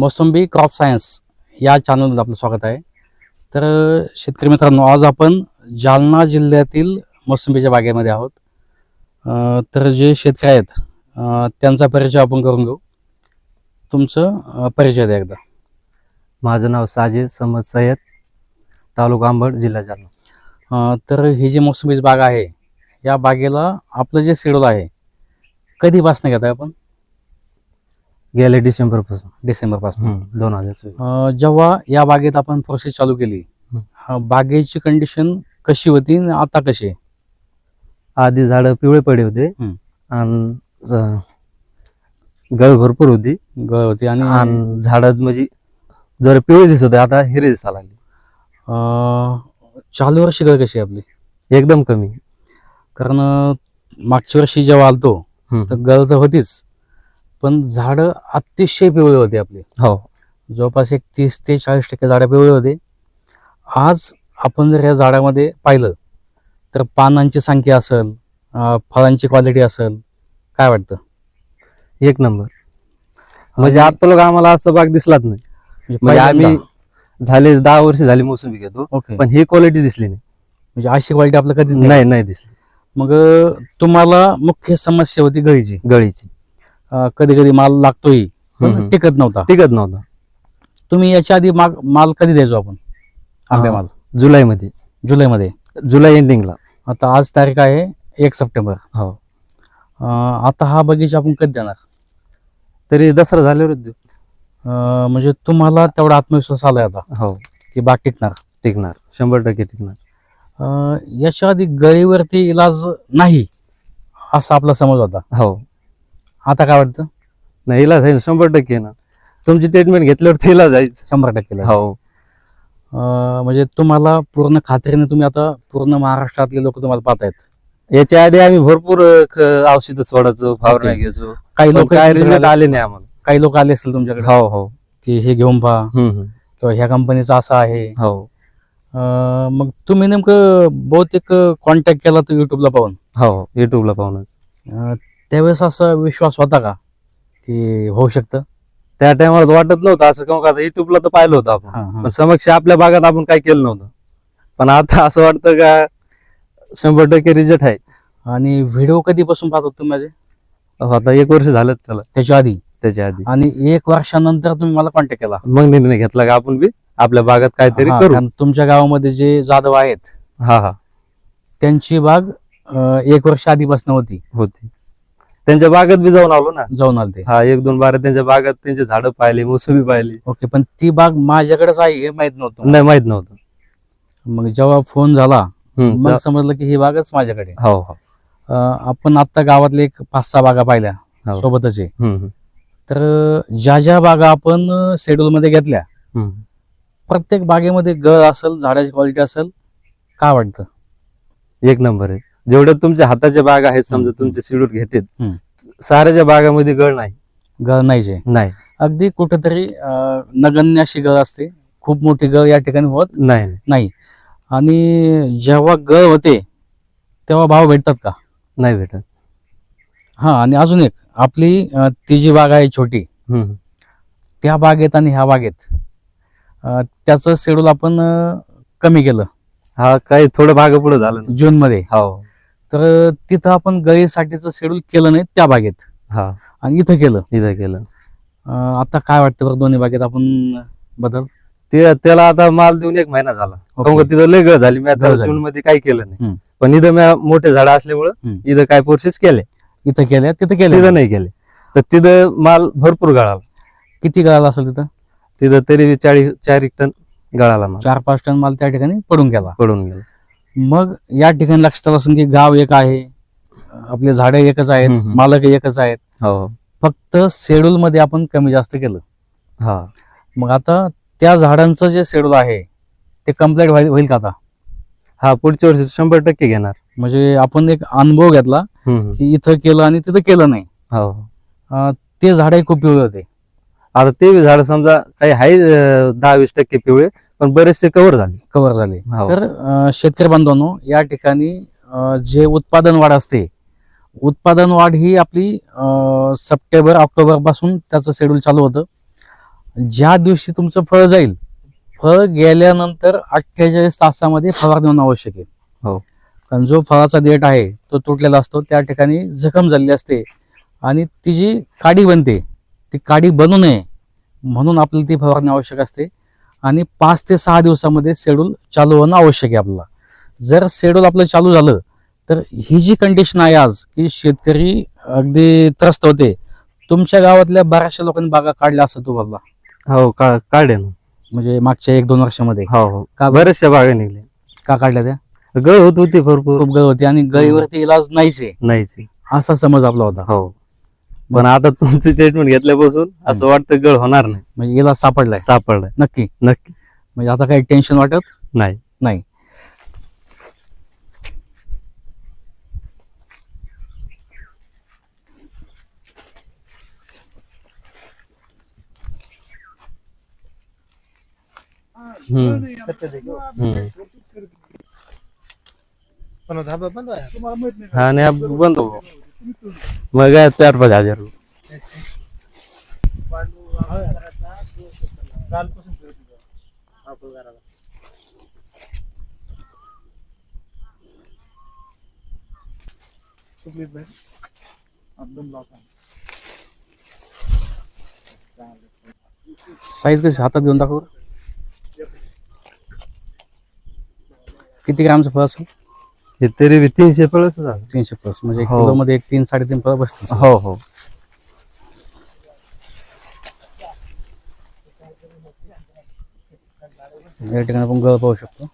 मोसंबी crop science या चॅनलमध्ये आपलं स्वागत आहे. तर शेतकरी मित्रांनो आज आपण जालना जिल्ह्यातील मोसंबीच्या बागेमध्ये आहोत. तर जे शेतकरी आहेत त्यांचा परिचय आपण करून घेऊ. तुमचं परिचय द्या एकदा. माझं नाव साजिद समद सय्यद तालुका अंबड जिल्हा जालना. तर ही जी मोसंबीची बाग आहे या बागेला आपलं जे शेड्यूल आहे कधीपासून घेत आहे आपण? गेल्या डिसेंबरपासून डिसेंबरपासून दोन हजार चोवीस. अ, जेव्हा या बागेत आपण प्रोसेस चालू केली. अ, बागेची कंडिशन कशी होती आणि आता कशी आहे? आधी झाडं पिवळे पडे होते. हम्म. आणि ज- गळ भरपूर होती. गळ होती आणि आणि झाडं म्हणजे जर पिवळे दिसत होते आता हिरे दिसायला लागली. अ, चालू वर्षी गळ कशी आहे आपली? एकदम कमी. कारण अ, मागच्या वर्षी जेव्हा आलतो हम्म. तर गळ तर होतीच. पण झाडं अतिशय पिवळे होते आपले. हो. जवळपास एक तीस ते चाळीस टक्के झाडं पिवळे होते. आज आपण जर या झाडामध्ये पाहिलं तर पानांची संख्या असेल फळांची क्वालिटी असेल काय वाटतं? एक नंबर. म्हणजे आता लोक आम्हाला असं बाग दिसलाच नाही. म्हणजे पहिल्यांदा- आम्ही झाले दहा वर्ष झाली मोसंबी घेतो ओके. पण ही क्वालिटी दिसली नाही. म्हणजे अशी क्वालिटी आपलं कधीच नाही. नाही दिसली. मग तुम्हाला मुख्य समस्या होती गळीची. गळीची. कधी कधी माल पण हम्म. टिकत नव्हता. टिकत नव्हता. तुम्ही याच्या आधी माग माल कधी द्यायचो आपण? आंबे. माल. जुलैमध्ये. जुलैमध्ये. जुलै एंडिंगला आता आज तारीख आहे एक सप्टेंबर. हो. आता हा बगीचा आपण कधी देणार? तरी दसरा झाल्यावर देऊ. अं, म्हणजे तुम्हाला तेवढा आत्मविश्वास आलाय आता? हो. की बाग टिकणार? टिकणार. शंभर टक्के टिकणार. अं, याच्या आधी गळीवरती इलाज नाही असा आपला समज होता. हो. आता काय वाटतं? नाही इलाज आहे शंभर टक्के ना. तुमची ट्रीटमेंट घेतल्यावर ते इलाज आहेच शंभर टक्के. हो. अं, म्हणजे तुम्हाला पूर्ण खात्रीने तुम्ही आता पूर्ण महाराष्ट्रातले लोक तुम्हाला पाहतायत. याच्या आधी आम्ही भरपूर औषध सोडायचो फवारण्या ओके. घ्यायचो. काही पण लोक काय रिझल्ट आले नाही आम्हाला. काही लोक आले असतील तुमच्याकडे? हो हो. की हे घेऊन पहा. हम्म, हम्म. किंवा ह्या कंपनीचा असा आहे. हो. अं, मग तुम्ही नेमकं बहुतेक कॉन्टॅक्ट केला तर युट्यूबला पाहून? हो युट्यूबला पाहूनच. अं, त्यावेळेस असा विश्वास होता का? की होऊ शकतं? त्या टायमाला वाटत नव्हतं. असं काहून का युट्यूबला तर पाहिलं होतं आपण. पण समक्ष आपल्या भागात आपण काय केलं नव्हतं. पण आता असं वाटतं का शंभर टक्के रिझल्ट आहे. आणि व्हिडिओ कधीपासून पाहतो तुम्ही माझे आता एक वर्ष झालं त्याला. त्याच्या आधी? त्याच्या आधी. आणि एक वर्षानंतर तुम्ही मला कॉन्टॅक्ट केला? मग निर्णय घेतला का आपण बी? आपल्या भागात काहीतरी करू. तुमच्या गावामध्ये जे जाधव आहेत हा हा. त्यांची बाग एक वर्ष आधीपासून होती. होती. त्यांच्या बागेत बी जाऊन आलो ना. जाऊन आलते. हा एक दोन बारा त्यांच्या बागात त्यांचे झाडं पाहिले मोसंबी पाहिली. ओके पण ती बाग माझ्याकडेच आहे हे माहीत नव्हतं. नाही माहीत नव्हतं. मग जेव्हा फोन झाला हम्म, मग त्या- समजलं की ही बागच माझ्याकडे. आहे. हो हो. अं, आपण आता गावातले एक पाच सहा बागा पाहिल्या हो. सोबतच. आहे हम्म, हम्म, तर अं, ज्या ज्या बागा आपण शेड्यूल मध्ये घेतल्या हम्म. प्रत्येक बागेमध्ये गळ असेल झाडाची क्वालिटी असेल काय वाटतं? एक नंबर आहे. जेवढ्या तुमच्या हाताच्या बाग आहेत समजा तुमचे शिडूर घेतात. साऱ्याच्या बागामध्ये गळ नाही. गळ नाहीचे. नाही. अगदी कुठेतरी नगण्य अशी गळ असते. खूप मोठी गळ या ठिकाणी होत नाही नाही. नाही. आणि जेव्हा गळ होते तेव्हा भाव भेटतात का? नाही भेटत. हा आणि अजून एक. आपली ती जी बाग आहे छोटी. त्या बागेत आणि ह्या बागेत त्याचं शेड्यूल आपण कमी केलं. हा काही थोडं भाग पुढे झालं. जून मध्ये हो. तर तिथं आपण गळीसाठीचं शेड्यूल केलं नाही त्या बागेत. हा. आणि इथं केलं. इथं केलं. अं, आता काय वाटतं बरं दोन्ही बागेत आपण बदल? ते त्याला आता माल देऊन एक महिना झाला. काहून का तिथं लय गळ झाली. मी गळ आता झाली. जून मध्ये काही केलं हम्म. नाही पण इथं मी मोठे झाड असल्यामुळं हम्म. इथं काय प्रोसेस केले. इथं केल्या तिथं तिथं केलं नाही केले. तर तिथं माल भरपूर गळाला. किती गळाला असेल तिथं? तिथं तरी चाळीस चार एक टन गळाला माल. चार पाच टन माल त्या ठिकाणी पडून गेला. पडून गेला. मग या ठिकाणी लक्षात आलं की गाव एक आहे. आपले झाडं एकच आहेत हम्म. मालक एकच आहेत. हो फक्त शेड्यूल मध्ये आपण कमी जास्त केलं. हा. मग आता त्या झाडांचं जे शेड्यूल आहे ते कंप्लीट होईल का आता? हा पुढच्या वर्षी शंभर टक्के घेणार. म्हणजे आपण एक अनुभव घेतला हम्म, हम्म. की इथं केलं आणि तिथं केलं नाही. हो. अं, ते झाडही खूप पिवळे होते. आता ते झाड समजा काही आहे दहा वीस टक्के पिवळे पण बरेचसे कव्हर झाले कव्हर झाले हो. तर अं, शेतकरी बांधवांनो या ठिकाणी अं, जे उत्पादन वाढ असते उत्पादन वाढ ही आपली अं, सप्टेंबर ऑक्टोबरपासून त्याचं शेड्यूल चालू होतं ज्या दिवशी तुमचं फळ जाईल फळ गेल्यानंतर अठ्ठेचाळीस तासामध्ये फवारणी होणं आवश्यक आहे हो. कारण जो फळाचा देठ आहे तो तुटलेला असतो त्या ठिकाणी जखम झालेली असते आणि ती जी काडी बनते ती काडी बनू नये म्हणून आपल्याला ती फवारणी आवश्यक असते. आणि पाच ते सहा दिवसामध्ये शेड्यूल चालू होणं आवश्यक आहे आपल्याला. जर शेड्यूल आपलं चालू झालं तर ही जी कंडिशन आहे आज की शेतकरी अगदी त्रस्त होते तुमच्या गावातल्या बऱ्याचशा लोकांनी बागा काढल्या असं तू बोलला हो का काढे ना. म्हणजे मागच्या एक दोन वर्षामध्ये. हो हो. का? बऱ्याचशा बागा निघल्या. का काढल्या त्या? गळ होत होती भरपूर. खूप गळ होती आणि गळीवरती इलाज नाहीच आहे. नाहीची असा समज आपला होता. हो. पण आता तुमची ट्रीटमेंट घेतल्यापासून असं वाटतं गळ होणार नाही. म्हणजे इलाज सापडलाय. सापडलाय. नक्की. नक्की. म्हणजे आता काही टेन्शन वाटत? नाही. नाही. हम्म. हम्म. हा अब बंद हो. मग चार पाच हज़ार. साईज कशी हातात घेऊन दाखव किती ग्रामचं फळ असेल हे तरी बी तीनशे झालं. तीनशे प्लस म्हणजे हो. किलो मध्ये एक तीन साडेतीन फळ बसतील हो हो. या ठिकाणी आपण गळ पाहू शकतो.